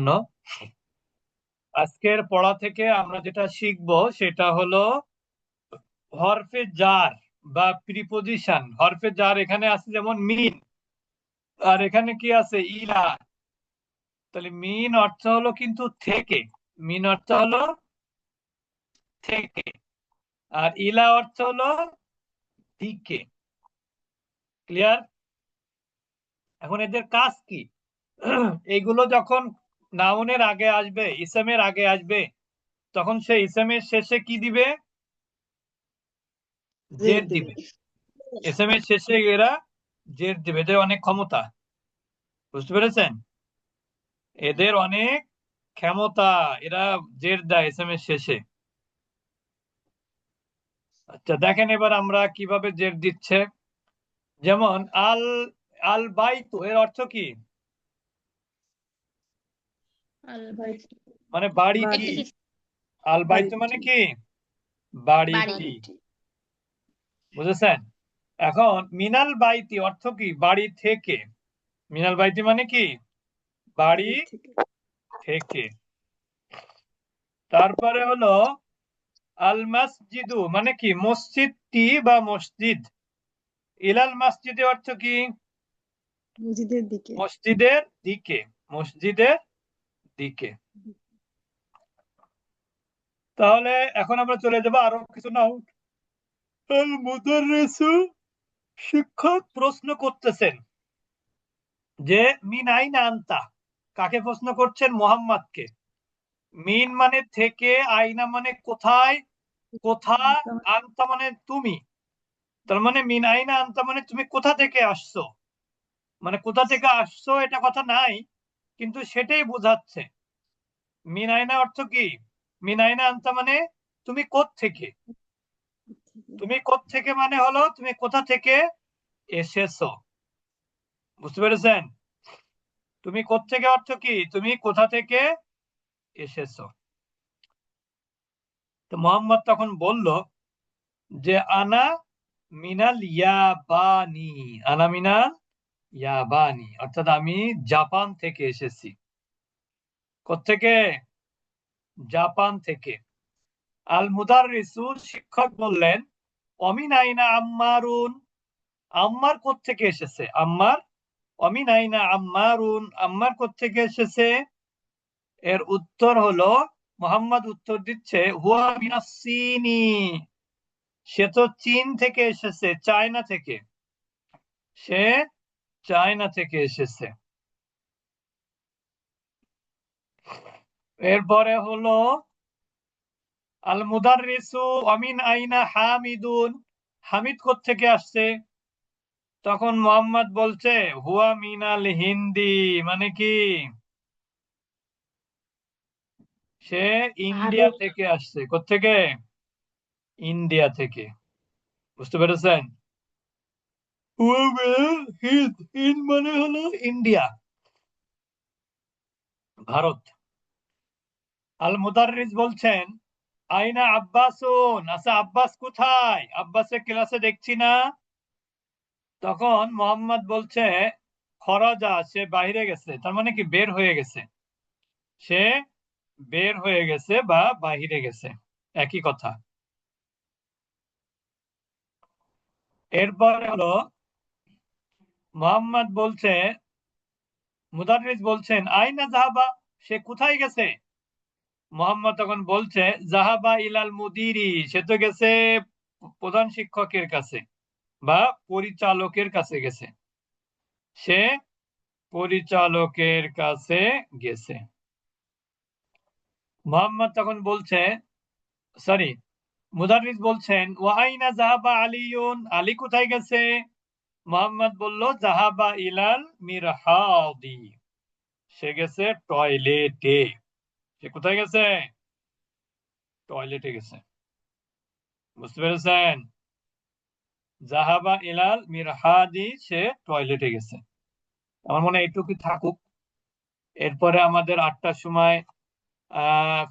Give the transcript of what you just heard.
জন্য। আজকের পড়া থেকে আমরা যেটা শিখব সেটা হলো হরফে জার বা প্রিপোজিশন হরফে জার এখানে আছে যেমন মিন আর এখানে কি আছে? ইলা। তাহলে মিন অর্থ হলো কিন্তু থেকে। মিন অর্থ হলো থেকে। আর ইলা অর্থ হলো দিকে। ক্লিয়ার এখন এদের কাজ কি? এইগুলো যখন নাউনের আগে আসবে ইসমের আগে আসবে। তখন সে ইসমের শেষে কি দিবে? জের দিবে। ইসমের শেষে এরা জের দিবে। এদের অনেক ক্ষমতা। বুঝতে পেরেছেন? এদের অনেক ক্ষমতা। এরা জের দেয় এসএমএস শেষে। আচ্ছা দেখেন এবার আমরা কীভাবে জের দিচ্ছে। যেমন আল আল বাইতু এর অর্থ কি? মানে বাড়িটি আল বাইতু মানে কি? বাড়িটি বুঝেছেন? এখন মিনাল বাইতি অর্থ কি? বাড়ি থেকে। মিনাল বাইতি মানে কি? বাড়ি থেকে। তারপরে হলো আল মসজিদু মানে কি? মসজিদটি বা মসজিদ। ইলাল মসজিদে অর্থ কি? মসজিদের দিকে। মসজিদের দিকে। মসজিদের দিকে। তাহলে এখন আমরা চলে যাব আরও কিছু আল মুদাররিসু শিক্ষক প্রশ্ন করতেছেন যে, মিন আইনা আনতা? কাকে প্রশ্ন করছেন? মোহাম্মদকে। মিন মানে থেকে, আইনা মানে কোথায়? কোথা? আনতা মানে তুমি। তার মানে মিন আইনা আনতা মানে তুমি কোথা থেকে আসছো? মানে কোথা থেকে আসছো এটা কথা নাই। কিন্তু সেটাই বোঝাচ্ছে। মিন আইনা অর্থ কি? মিন আইনা আনতা মানে তুমি থেকে তুমি থেকে মানে হলো তুমি কোথা থেকে এসেছ? বুঝতে পেরেছেন? তুমি থেকে অর্থ কি? তুমি কোথা থেকে এসেছ? তো মোহাম্মদ তখন বলল যে, আনা মিনাল ইয়াবানি। আনা মিনাল ইয়াবানি অর্থাৎ আমি জাপান থেকে এসেছি। থেকে জাপান থেকে। আল মুদাররিসু শিক্ষক বললেন অমিন আইনা আম্মারুন। আম্মার থেকে এসেছে? আম্মার? অমিন আইনা আম্মারুন। আম্মার থেকে এসেছে? এর উত্তর হলো, মোহাম্মদ উত্তর দিচ্ছে, হুয়া মিনাসিনি সে তো চীন থেকে এসেছে, চায়না থেকে। সে চায়না থেকে এসেছে। এরপরে হলো আল মুদাররিসু অমিন আইনা হামিদুন। হামিদ থেকে আসছে? তখন মোহাম্মদ বলছে হুয়া মিনাল হিন্দি। মানে কি? সে ইন্ডিয়া থেকে আসছে। কোথেকে ইন্ডিয়া থেকে। বুঝতে পেরেছেন? মানে হলো ইন্ডিয়া ভারত। আল বলছেন, আইনা আচ্ছা আব্বাস কোথায়? আব্বাসের ক্লাসে দেখছি না। তখন মোহাম্মদ বলছে, খরাজা সে বাইরে গেছে। তার মানে কি, বের হয়ে গেছে। সে বের হয়ে গেছে বা বাহিরে গেছে। একই কথা। এরপরে হলো মোহাম্মদ বলছে মুদারিস বলছেন আইনা জাহাবা? সে কোথায় গেছে? মোহাম্মদ তখন বলছে, জাহাবা ইলাল মুদিরি, সে তো গেছে প্রধান শিক্ষকের কাছে বা পরিচালকের কাছে গেছে। সে পরিচালকের কাছে গেছে। মোহাম্মদ তখন বলছে, সরি মুদারিস বলছেন ওয়াইনা জাহাবা আলিউন আলী কোথায় গেছে? মোহাম্মদ বলল জাহাবা ইলাল মিরহাদি। সে গেছে টয়লেটে। সে কোথায় গেছে? টয়লেটে গেছে। বুঝতে পেরেছেন? জাহাবা ইলাল মিরহাদি, সে টয়লেটে গেছে। আমার মনে হয় এইটুকু থাকুক। এরপরে আমাদের আটটার সময়, আহ